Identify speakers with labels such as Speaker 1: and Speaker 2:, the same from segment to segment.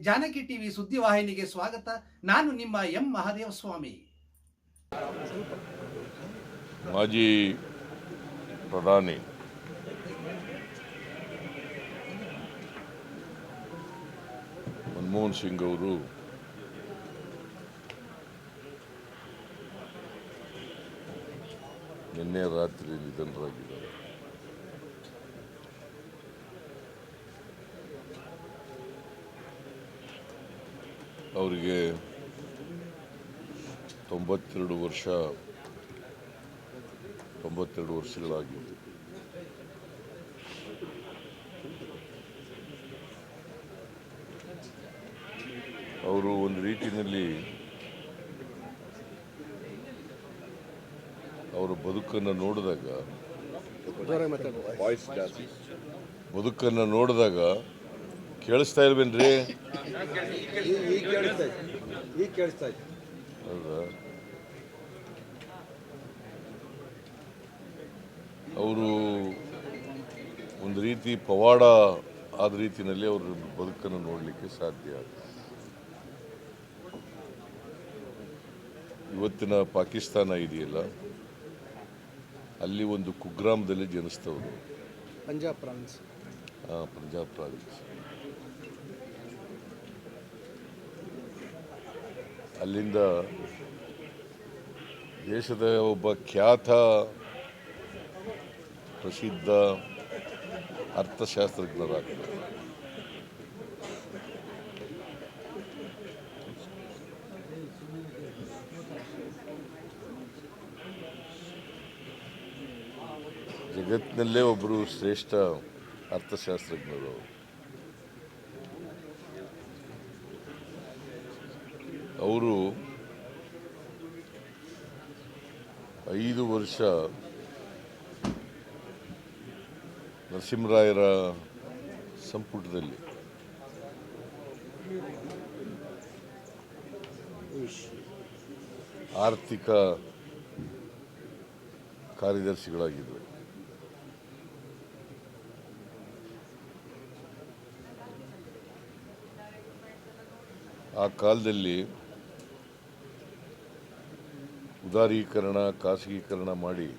Speaker 1: Janaki TV ಸುದ್ದಿವಾಹಿನಿಗೆ ಸ್ವಾಗತ. ನಾನು ನಿಮ್ಮ ಎಂ ಮಹಾದೇವ ಸ್ವಾಮಿ.
Speaker 2: ಮಾಜಿ ಪ್ರಧಾನಿ. ಮನಮೋಹನ್ ಸಿಂಗ್ ಅವರು ನಿನ್ನೆ ರಾತ್ರಿ ನಿಧನರಾಗಿದ್ದಾರೆ. ಅವರಿಗೆ ತೊಂಬತ್ತೆರಡು ವರ್ಷ ತೊಂಬತ್ತೆರಡು ವರ್ಷಗಳಾಗಿತ್ತು ಅವರು ಒಂದು ರೀತಿಯಲ್ಲಿ ಅವರ ಬದುಕನ್ನು ನೋಡಿದಾಗ ಬದುಕನ್ನು ನೋಡಿದಾಗ ಕೇಳಿಸ್ತಾ ಇಲ್ವೇನ್ರಿ? ಅವರು ಒಂದು ರೀತಿ ಪವಾಡ ಆದ ರೀತಿಯಲ್ಲಿ ಅವ್ರ ಬದುಕನ್ನು ನೋಡಲಿಕ್ಕೆ ಸಾಧ್ಯ. ಇವತ್ತಿನ ಪಾಕಿಸ್ತಾನ ಇದೆಯಲ್ಲ ಅಲ್ಲಿ ಒಂದು ಕುಗ್ರಾಮದಲ್ಲಿ ಜನಿಸ್ತವರು.
Speaker 3: ಪಂಜಾಬ್ ಪ್ರಾವಿನ್ಸ್.
Speaker 2: ಪಂಜಾಬ್ ಪ್ರಾವಿನ್ಸ್. ಅಲ್ಲಿಂದ ದೇಶದ ಒಬ್ಬ ಖ್ಯಾತ ಪ್ರಸಿದ್ಧ ಅರ್ಥಶಾಸ್ತ್ರಜ್ಞರಾಗ್ತಾರೆ ಜಗತ್ತಿನಲ್ಲೇ ಒಬ್ಬರು ಶ್ರೇಷ್ಠ ಅರ್ಥಶಾಸ್ತ್ರಜ್ಞರು. ಅವರು. ಐದು ವರ್ಷ ನರಸಿಂಹರಾಯರ ಸಂಪುಟದಲ್ಲಿ ಆರ್ಥಿಕ ಕಾರ್ಯದರ್ಶಿಗಳಾಗಿದ್ದರು ಆ ಕಾಲದಲ್ಲಿ ಉದಾರೀಕರಣ ಖಾಸಗೀಕರಣ ಮಾಡಿ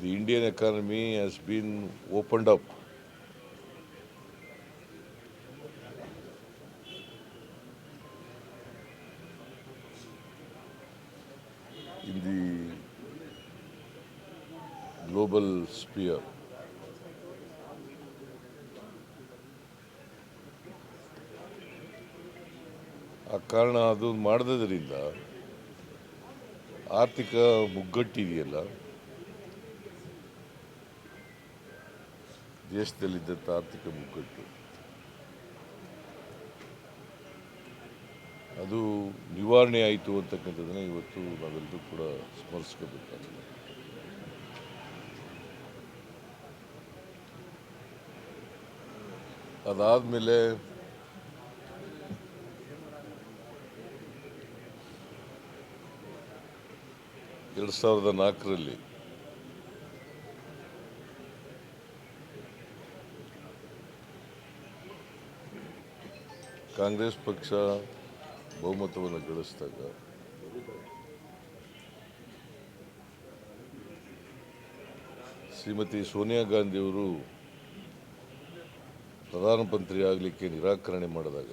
Speaker 2: the Indian economy has been opened up in the global sphere. ಕಾರಣ ಅದು ಮಾಡಿದ್ರಿಂದ ಆರ್ಥಿಕ ಮುಗ್ಗಟ್ಟಿದೆಯಲ್ಲ ದೇಶದಲ್ಲಿದ್ದಂಥ ಆರ್ಥಿಕ ಮುಗ್ಗಟ್ಟು. ಅದು ನಿವಾರಣೆ ಆಯಿತು ಅಂತಕ್ಕಂಥದ್ದನ್ನು ಇವತ್ತು ನಾವೆಲ್ಲರೂ ಕೂಡ ಸ್ಮರಿಸ್ಕೋಬೇಕಾಗಿದೆ ಅದಾದಮೇಲೆ ಎರಡು ಸಾವಿರದ ನಾಲ್ಕರಲ್ಲಿ. ಕಾಂಗ್ರೆಸ್ ಪಕ್ಷ ಬಹುಮತವನ್ನು ಗಳಿಸಿದಾಗ ಶ್ರೀಮತಿ ಸೋನಿಯಾ ಗಾಂಧಿಯವರು ಪ್ರಧಾನಮಂತ್ರಿ ಆಗಲಿಕ್ಕೆ ನಿರಾಕರಣೆ ಮಾಡಿದಾಗ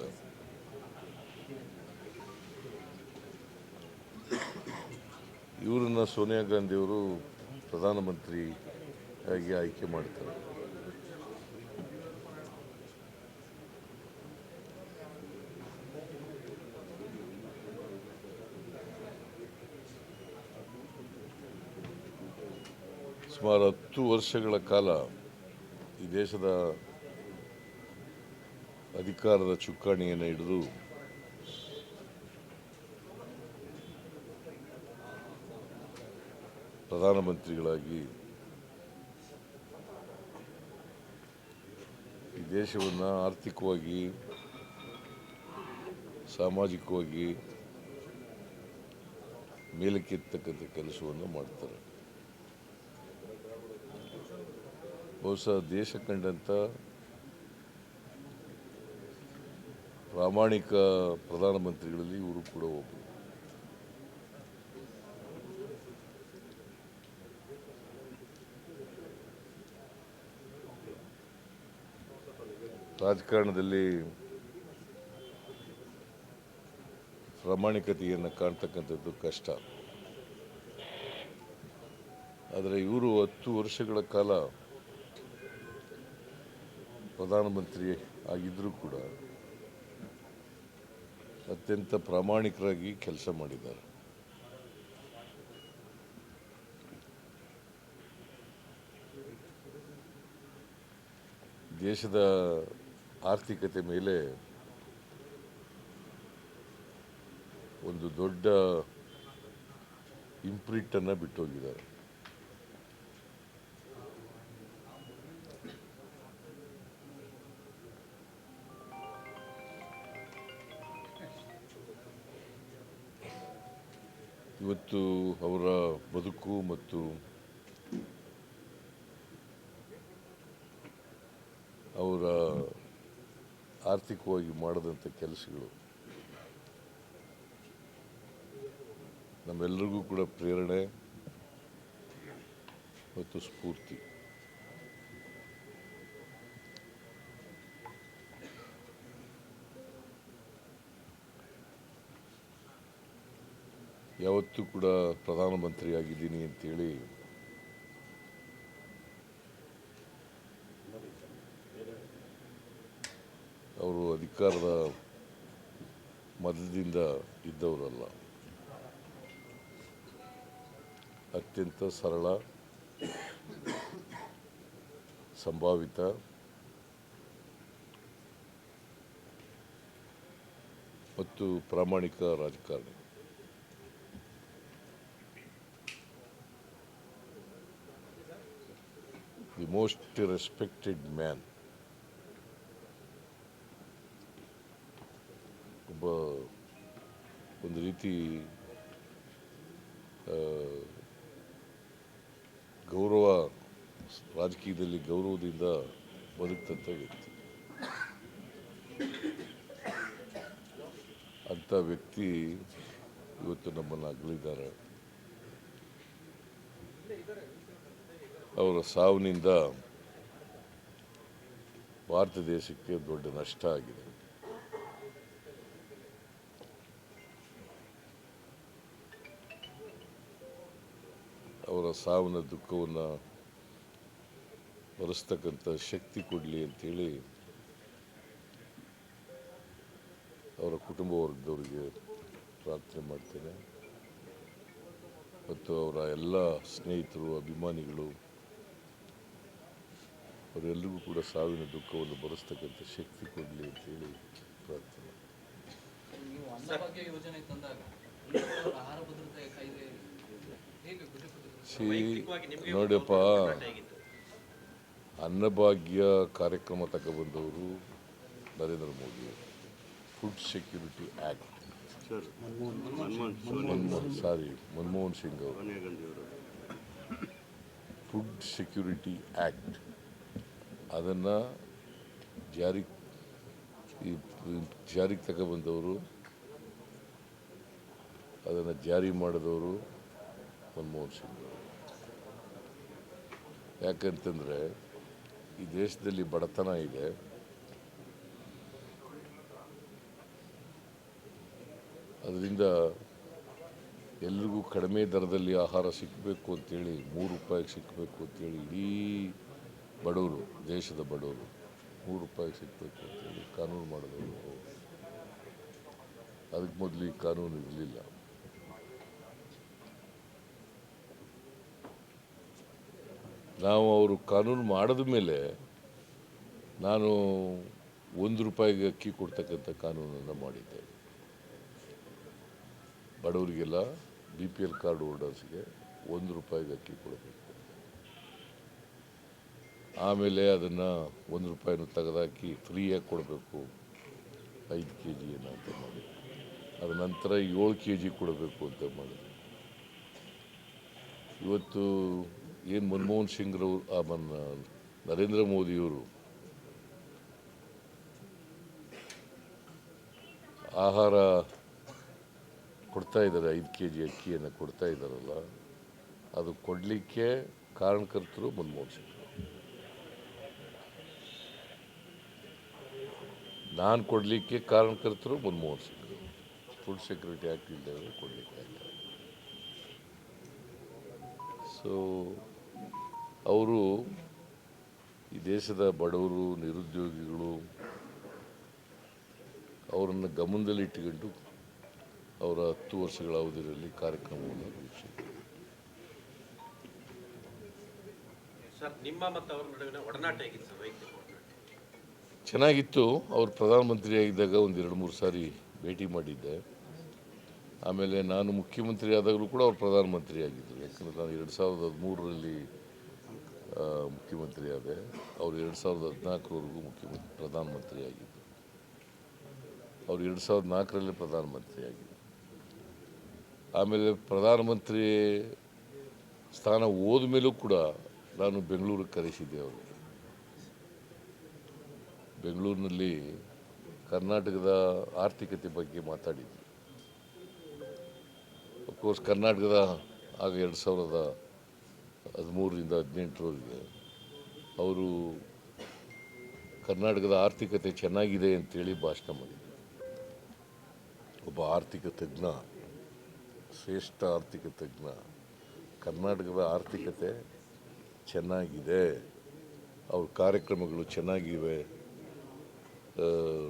Speaker 2: ಇವರನ್ನ ಸೋನಿಯಾ ಗಾಂಧಿಯವರು ಪ್ರಧಾನಮಂತ್ರಿ ಆಗಿ ಆಯ್ಕೆ ಮಾಡ್ತಾರೆ. ಸುಮಾರು ಹತ್ತು ವರ್ಷಗಳ ಕಾಲ ಈ ದೇಶದ ಅಧಿಕಾರದ ಚುಕ್ಕಾಣಿಯನ್ನು ಹಿಡಿದು ಪ್ರಧಾನಮಂತ್ರಿಗಳಾಗಿ ಈ ದೇಶವನ್ನು ಆರ್ಥಿಕವಾಗಿ, ಸಾಮಾಜಿಕವಾಗಿ ಮೇಲಕ್ಕೆತ್ತಕ್ಕಂಥ ಕೆಲಸವನ್ನು ಮಾಡ್ತಾರೆ. ಬಹುಶಃ ದೇಶ ಕಂಡಂಥ ಪ್ರಾಮಾಣಿಕ ಪ್ರಧಾನಮಂತ್ರಿಗಳಲ್ಲಿ ಇವರು ಕೂಡ ಒಬ್ಬರು ರಾಜಕಾರಣದಲ್ಲಿ ಪ್ರಾಮಾಣಿಕತೆಯನ್ನು ಕಾಣ್ತಕ್ಕಂಥದ್ದು ಕಷ್ಟ. ಆದರೆ ಇವರು ಹತ್ತು ವರ್ಷಗಳ ಕಾಲ ಪ್ರಧಾನಮಂತ್ರಿ ಆಗಿದ್ದರೂ ಕೂಡ ಅತ್ಯಂತ ಪ್ರಾಮಾಣಿಕರಾಗಿ ಕೆಲಸ ಮಾಡಿದ್ದಾರೆ. ದೇಶದ ಆರ್ಥಿಕತೆ ಮೇಲೆ ಒಂದು ದೊಡ್ಡ ಇಂಪ್ರಿಂಟನ್ನು ಬಿಟ್ಟೋಗಿದ್ದಾರೆ. ಇವತ್ತು ಅವರ ಬದುಕು ಮತ್ತು ಅವರ ಆರ್ಥಿಕವಾಗಿ ಮಾಡದಂಥ ಕೆಲಸಗಳು. ನಮ್ಮೆಲ್ಲರಿಗೂ ಕೂಡ ಪ್ರೇರಣೆ ಮತ್ತು ಸ್ಫೂರ್ತಿ. ಯಾವತ್ತೂ ಕೂಡ ಪ್ರಧಾನಮಂತ್ರಿಯಾಗಿದ್ದೀನಿ ಅಂತೇಳಿ ಅವರು ಅಧಿಕಾರದ ಮೊದಲಿನಿಂದ ಇದ್ದವರಲ್ಲ. ಅತ್ಯಂತ ಸರಳ ಸಂಭಾವಿತ ಮತ್ತು ಪ್ರಾಮಾಣಿಕ ರಾಜಕಾರಣಿ. ದಿ ಮೋಸ್ಟ್ ರೆಸ್ಪೆಕ್ಟೆಡ್ ಮ್ಯಾನ್ ಒಬ್ಬ ಒಂದು ರೀತಿ ಗೌರವ, ರಾಜಕೀಯದಲ್ಲಿ ಗೌರವದಿಂದ ಬದುಕ್ತಂಥ ವ್ಯಕ್ತಿ. ಅಂಥ ವ್ಯಕ್ತಿ ಇವತ್ತು ನಮ್ಮನ್ನು ಅಗಲಿದ್ದಾರೆ. ಅವರ ಸಾವಿನಿಂದ ಭಾರತ ದೇಶಕ್ಕೆ ದೊಡ್ಡ ನಷ್ಟ ಆಗಿದೆ. ಸಾವಿನ ದುಃಖವನ್ನು ಬರೆಸ್ತಕ್ಕಂಥ ಶಕ್ತಿ ಕೊಡಲಿ ಅಂಥೇಳಿ ಅವರ ಕುಟುಂಬ ವರ್ಗದವರಿಗೆ ಪ್ರಾರ್ಥನೆ ಮಾಡ್ತೇನೆ. ಮತ್ತು ಅವರ ಎಲ್ಲ ಸ್ನೇಹಿತರು, ಅಭಿಮಾನಿಗಳು, ಅವರೆಲ್ಲರಿಗೂ ಕೂಡ ಸಾವಿನ ದುಃಖವನ್ನು ಬರೆಸ್ತಕ್ಕಂಥ ಶಕ್ತಿ ಕೊಡಲಿ ಅಂತೇಳಿ ಪ್ರಾರ್ಥನೆ.
Speaker 4: ಯೋಜನೆ ತಂದಾಗ ಆಹಾರ ಭದ್ರತೆ ಕಾಯ್ದೆ ಹೇಗೆ
Speaker 2: ಸಿ ನೋಡಪ್ಪ ಅನ್ನಭಾಗ್ಯ ಕಾರ್ಯಕ್ರಮ ತಗೊಬಂದವರು Narendra Modi
Speaker 3: food security act
Speaker 2: sir Manmohan sorry. Singh. ಅವರು. ಫುಡ್ ಸೆಕ್ಯೂರಿಟಿ ಆ್ಯಕ್ಟ್ ಅದನ್ನು ಜಾರಿ ಈ ಜಾರಿಗೆ ತಗೊಬಂದವರು ಅದನ್ನು ಜಾರಿ ಮಾಡಿದವರು ಮನಮೋಹನ್ ಸಿಂಗ್ ಯಾಕಂತಂದರೆ ಈ ದೇಶದಲ್ಲಿ ಬಡತನ ಇದೆ. ಅದರಿಂದ ಎಲ್ರಿಗೂ ಕಡಿಮೆ ದರದಲ್ಲಿ ಆಹಾರ ಸಿಕ್ಕಬೇಕು ಅಂತೇಳಿ, ಮೂರು ರೂಪಾಯಿಗೆ ಸಿಕ್ಕಬೇಕು ಅಂತೇಳಿ ಇಡೀ ಬಡವರು, ದೇಶದ ಬಡವರು ಮೂರು ರೂಪಾಯಿಗೆ ಸಿಕ್ಕಬೇಕು ಅಂತೇಳಿ ಕಾನೂನು ಮಾಡಿದವರು. ಅದಕ್ಕೆ ಮೊದಲು ಈ ಕಾನೂನು ಇರಲಿಲ್ಲ. ನಾವು ಅವರು ಕಾನೂನು ಮಾಡಿದ ಮೇಲೆ ನಾನು ಒಂದು ರೂಪಾಯಿಗೆ ಅಕ್ಕಿ ಕೊಡ್ತಕ್ಕಂಥ ಕಾನೂನನ್ನು ಮಾಡಿದ್ದೆ. ಬಡವರಿಗೆಲ್ಲ ಬಿ ಪಿ ಎಲ್ ಕಾರ್ಡ್ ಹೋಲ್ಡರ್ಸ್ಗೆ ಒಂದು ರೂಪಾಯಿಗೆ ಅಕ್ಕಿ ಕೊಡಬೇಕು. ಆಮೇಲೆ ಅದನ್ನು ಒಂದು ರೂಪಾಯಿನೂ ತೆಗೆದಾಕಿ ಫ್ರೀಯಾಗಿ ಕೊಡಬೇಕು. ಐದು ಕೆ ಜಿ ಅಂತ ಮಾಡಿ. ಅದ ನಂತರ ಏಳು ಕೆ ಜಿ ಕೊಡಬೇಕು ಅಂತ ಮಾಡಿದೆ ಇವತ್ತು ಏನು ಮನಮೋಹನ್ ಸಿಂಗ್ರವ್ರು ಆ ಮನ್ನ ನರೇಂದ್ರ ಮೋದಿಯವರು. ಆಹಾರ ಕೊಡ್ತಾ ಇದ್ದಾರೆ, ಐದು ಕೆ ಜಿ ಅಕ್ಕಿಯನ್ನು ಕೊಡ್ತಾ ಇದ್ದಾರಲ್ಲ, ಅದು ಕೊಡಲಿಕ್ಕೆ ಕಾರಣಕರ್ತರು ಮನಮೋಹನ್ ಸಿಂಗ್ ನಾನು ಕೊಡಲಿಕ್ಕೆ ಕಾರಣಕರ್ತರು Manmohan Singh food security act ಇಲ್ಲದೆ ಕೊಡಲಿಕ್ಕೆ ಆಗ್ತದೆ ಸೊ ಅವರು ಈ ದೇಶದ ಬಡವರು ನಿರುದ್ಯೋಗಿಗಳು ಅವರನ್ನು ಗಮನದಲ್ಲಿ ಇಟ್ಟುಕೊಂಡು ಅವರ ಹತ್ತು ವರ್ಷಗಳ ಅವಧಿಯಲ್ಲಿ ಕಾರ್ಯಕ್ರಮವನ್ನು ರೂಪಿಸಿದರು ಚೆನ್ನಾಗಿತ್ತು. ಅವರು ಪ್ರಧಾನಮಂತ್ರಿಯಾಗಿದ್ದಾಗ ಒಂದು ಎರಡು ಮೂರು ಸಾರಿ ಭೇಟಿ ಮಾಡಿದ್ದೆ. ಆಮೇಲೆ ನಾನು ಮುಖ್ಯಮಂತ್ರಿ ಆದಾಗಲೂ ಕೂಡ ಅವರು ಪ್ರಧಾನಮಂತ್ರಿ ಆಗಿದ್ದರು ಯಾಕಂದರೆ ನಾನು ಎರಡು ಸಾವಿರದ ಹದಿಮೂರರಲ್ಲಿ ಮುಖ್ಯಮಂತ್ರಿ ಆದೆ ಅವರು ಎರಡು ಸಾವಿರದ ಹದಿನಾಲ್ಕರವರೆಗೂ ಮುಖ್ಯಮಂತ್ರಿ ಪ್ರಧಾನಮಂತ್ರಿ ಆಗಿದ್ದರು ಅವರು ಎರಡು ಸಾವಿರದ ನಾಲ್ಕರಲ್ಲಿ ಪ್ರಧಾನಮಂತ್ರಿ ಆಗಿದ್ದರು ಆಮೇಲೆ ಪ್ರಧಾನಮಂತ್ರಿ ಸ್ಥಾನ ಹೋದ ಮೇಲೂ ಕೂಡ ನಾನು ಬೆಂಗಳೂರಿಗೆ ಕರೆಸಿದ್ದೆ ಅವರು ಬೆಂಗಳೂರಿನಲ್ಲಿ ಕರ್ನಾಟಕದ ಆರ್ಥಿಕತೆ ಬಗ್ಗೆ ಮಾತಾಡಿದ್ವಿ. ಅಫ್ಕೋರ್ಸ್ ಕರ್ನಾಟಕದ ಆಗ ಎರಡು ಸಾವಿರದ ಹದಿಮೂರರಿಂದ ಹದಿನೆಂಟರವರೆಗೆ. ಅವರು ಕರ್ನಾಟಕದ ಆರ್ಥಿಕತೆ ಚೆನ್ನಾಗಿದೆ ಅಂತೇಳಿ ಭಾಷಣ ಮಾಡಿದರು. ಒಬ್ಬ ಆರ್ಥಿಕ ತಜ್ಞ, ಶ್ರೇಷ್ಠ ಆರ್ಥಿಕ ತಜ್ಞ, ಕರ್ನಾಟಕದ ಆರ್ಥಿಕತೆ ಚೆನ್ನಾಗಿದೆ, ಅವ್ರ ಕಾರ್ಯಕ್ರಮಗಳು ಚೆನ್ನಾಗಿವೆ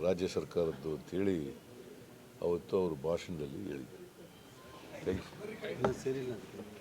Speaker 2: ರಾಜ್ಯ ಸರ್ಕಾರದ್ದು ಅಂತೇಳಿ ಅವತ್ತು ಅವರು ಭಾಷಣದಲ್ಲಿ ಹೇಳಿದರು. Thank you